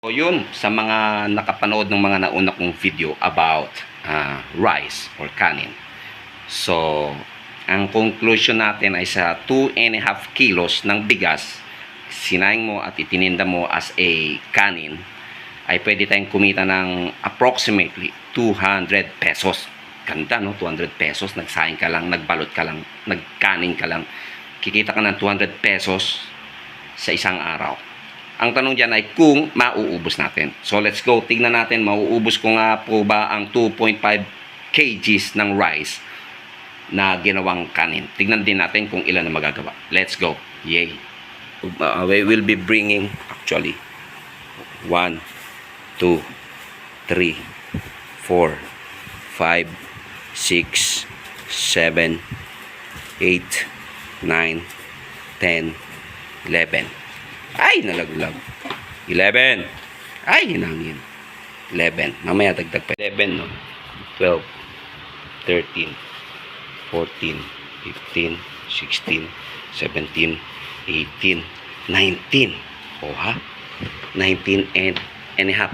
So yun, sa mga nakapanood ng mga nauna kong video about ah, rice or kanin. So, ang conclusion natin ay sa 2 and a half kilos ng bigas, sinaing mo at itininda mo as a kanin, ay pwede tayong kumita ng approximately 200 pesos. Ganda, no? 200 pesos. Nagsaing ka lang, nagbalot ka lang, nagkanin ka lang. Kikita ka ng 200 pesos sa isang araw. Ang tanong dyan ay kung mauubos natin. So let's go, tignan natin, mauubos ko nga po ba ang 2.5 kgs ng rice na ginawang kanin. Tignan din natin kung ilan na magagawa. Let's go. Yay. Uh, we will be bringing actually 1, 2, 3, 4, 5, 6, 7, 8, 9, 10, 11. Ay, nalaglag. 11. Ay, hinangin. 11. Mamaya dagdag pa. 11, no? 12, 13, 14, 15, 16, 17, 18, 19. O ha? 19 and, and a half.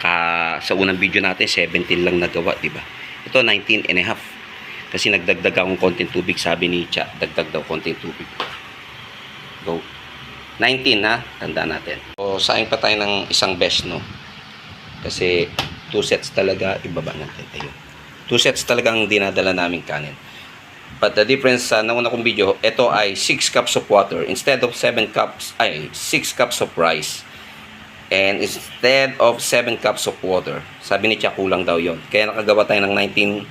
Ka, sa unang video natin, 17 lang nagawa, di ba? Ito, 19 and a half. Kasi nagdagdag akong konting tubig, sabi ni Cha, dagdag daw konting tubig. Go. 19 ha, tandaan natin. So, saing pa tayo ng isang besh, no? Kasi, two sets talaga, ibaba natin. Ayun. Two sets talaga ang dinadala namin kanin. But the difference sa nauna kong video, ito ay 6 cups of water. Instead of 7 cups, ay 6 cups of rice. And instead of 7 cups of water, sabi ni Tia kulang daw yon. Kaya nakagawa tayo ng 19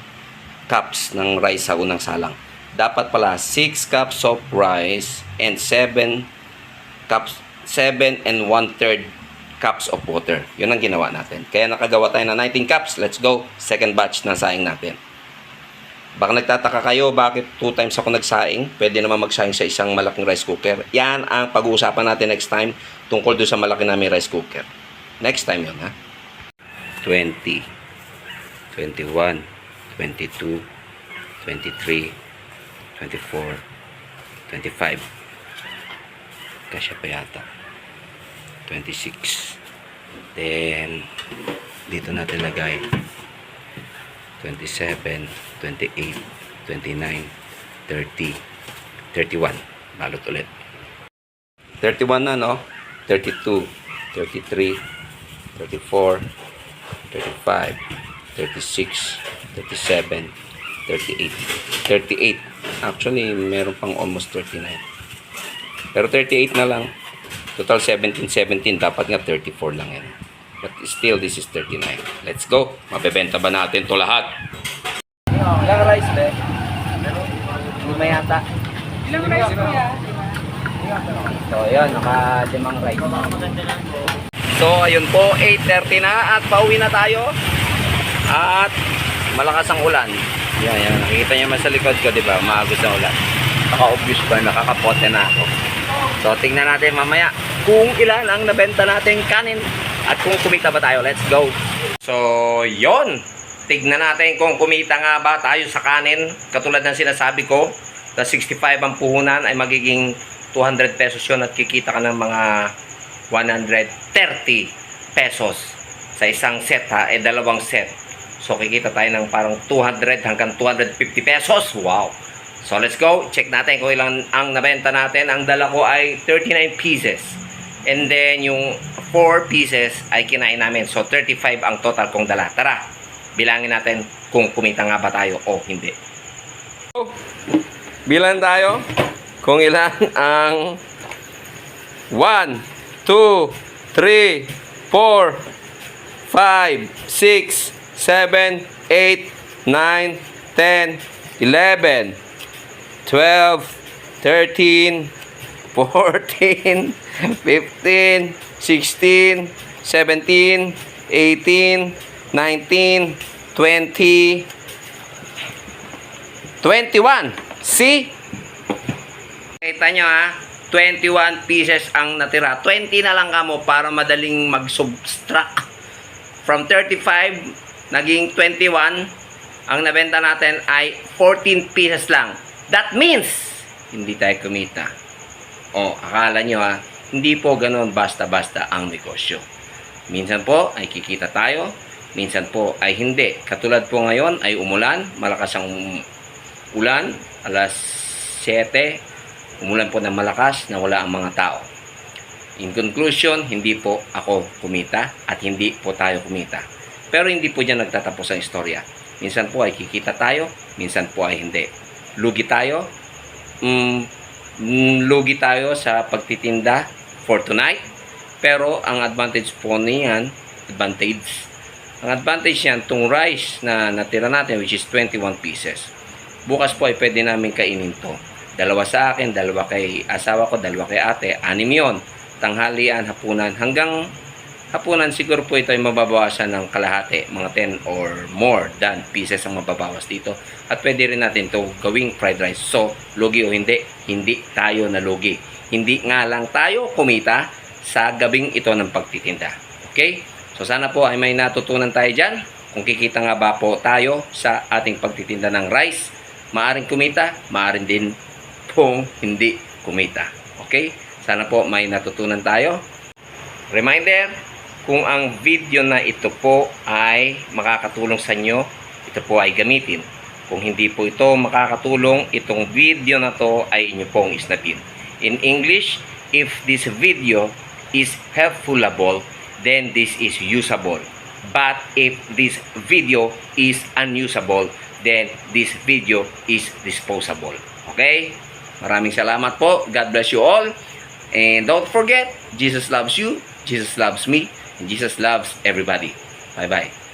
cups ng rice sa unang salang. Dapat pala 6 cups of rice and 7 cups 7 and 1 third cups of water. Yun ang ginawa natin. Kaya nakagawa tayo ng 19 cups. Let's go. Second batch na saing natin. Baka nagtataka kayo bakit two times ako nagsaing. Pwede naman magsaing sa isang malaking rice cooker. Yan ang pag-uusapan natin next time tungkol doon sa malaki namin rice cooker. Next time yun ha. 20, 21, 22, 23, 24, 25. Kasya pa yata. 26. Then, dito natin lagay. 27, 28, 29, 30, 31. Balot ulit. 31 na, no? 32, 33, 34, 35, 36, 37, 38. 38. Actually, meron pang almost 39. Pero 38 na lang. Total 17, 17. Dapat nga 34 lang yan. But still, this is 39. Let's go. Mabebenta ba natin to lahat? Ilang rice be? Lima yata. Ilang rice po yan? So, yun, naka limang rice. So, ayun po, 8.30 na at pauwi na tayo. At malakas ang ulan. Yan, yan. Nakikita niyo man sa likod ko, di ba? Maagos ang ulan. Naka-obvious ba? Nakakapote na ako. So, tingnan natin mamaya kung ilan ang nabenta natin kanin at kung kumita ba tayo. Let's go! So, yon Tignan natin kung kumita nga ba tayo sa kanin. Katulad ng sinasabi ko, na 65 ang puhunan ay magiging 200 pesos yon at kikita ka ng mga 130 pesos sa isang set ha, eh dalawang set. So kikita tayo ng parang 200 hanggang 250 pesos. Wow. So let's go. Check natin kung ilang ang nabenta natin. Ang dala ko ay 39 pieces. And then yung 4 pieces ay kinain namin. So 35 ang total kong dala. Tara, bilangin natin kung kumita nga ba tayo o hindi. Bilang tayo kung ilan ang 1, 2, 3, 4, 5, 6, 7, 8, 9, 10, 11, 12, 13, 14, 15, 16, 17, 18, 19, 20, 21. See? Kita nyo ha, 21 pieces ang natira. 20 na lang kamo para madaling mag-subtract. From 35, naging 21. Ang nabenta natin ay 14 pieces lang. That means, hindi tayo kumita. O, akala nyo ha, hindi po ganun basta-basta ang negosyo. Minsan po ay kikita tayo, minsan po ay hindi. Katulad po ngayon ay umulan, malakas ang ulan, alas 7, umulan po ng malakas na wala ang mga tao. In conclusion, hindi po ako kumita at hindi po tayo kumita. Pero hindi po dyan nagtatapos ang istorya. Minsan po ay kikita tayo, minsan po ay hindi. Lugi tayo, mm, mm, lugi tayo sa pagtitinda for tonight. Pero ang advantage po niyan, advantage, ang advantage yan, itong rice na natira natin which is 21 pieces. Bukas po ay pwede namin kainin to. Dalawa sa akin, dalawa kay asawa ko, dalawa kay ate, anim yon Tanghalian, hapunan, hanggang hapunan siguro po ito ay mababawasan ng kalahati, mga 10 or more than pieces ang mababawas dito. At pwede rin natin to gawing fried rice. So, lugi o hindi, hindi tayo nalugi. Hindi nga lang tayo kumita sa gabing ito ng pagtitinda. Okay? So, sana po ay may natutunan tayo dyan. Kung kikita nga ba po tayo sa ating pagtitinda ng rice, maaring kumita, maaring din pong hindi kumita. Okay? Sana po may natutunan tayo. Reminder, kung ang video na ito po ay makakatulong sa inyo, ito po ay gamitin. Kung hindi po ito makakatulong, itong video na to ay inyo pong isnapin. In English, if this video is helpfulable, then this is usable. But if this video is unusable, then this video is disposable. Okay? Maraming salamat po. God bless you all. And don't forget, Jesus loves you, Jesus loves me, and Jesus loves everybody. Bye-bye.